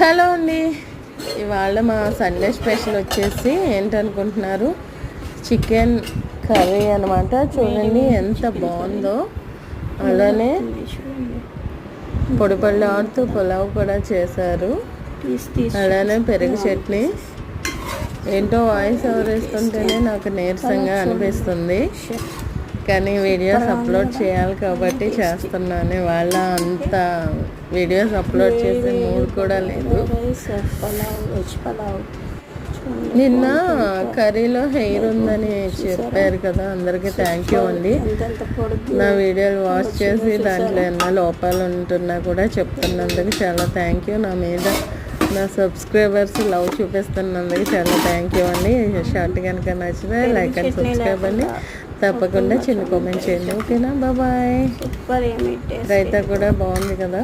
Hello అండి. ఇవాళ మా సండే స్పెషల్ వచ్చేసి ఏంటనుకుంటున్నారు? చికెన్ కర్రీ అనమాట చూడండి ఎంత బాగుందో. అలానే పొడి పొడి ఆడుతూ పులావ్ కూడా చేశారు. అలానే పెరుగు చట్నీ. ఏంటో వాయిస్ ఓవర్ వేస్తుంటేనే నాకు నీరసంగా అనిపిస్తుంది. కానీ వీడియోస్ అప్లోడ్ చేయాలి కాబట్టి చేస్తున్నాను. వాళ్ళ అంత వీడియోస్ అప్లోడ్ చేసే మూడ్ కూడా లేదు. నిన్న కర్రీలో హెయిర్ ఉందని చెప్పారు కదా అందరికీ థ్యాంక్ యూ అండి. నా వీడియోలు వాచ్ చేసి దాంట్లో ఎన్నో లోపాలు ఉంటున్నా కూడా చెప్తున్నందుకు చాలా థ్యాంక్ యూ నా మీద నా సబ్స్క్రైబర్స్ లవ్ చూపిస్తున్నందుకు చాలా థ్యాంక్ యూ అండి. షార్ట్ కనుక నచ్చితే లైక్ అండ్ సబ్స్క్రైబ్ అండి. తప్పకుండా చిన్న కామెంట్ చేయండి. ఓకేనా? బాయ్ సూపర్ ఏమి టేస్ట్ రైతా కూడా బాగుంది కదా?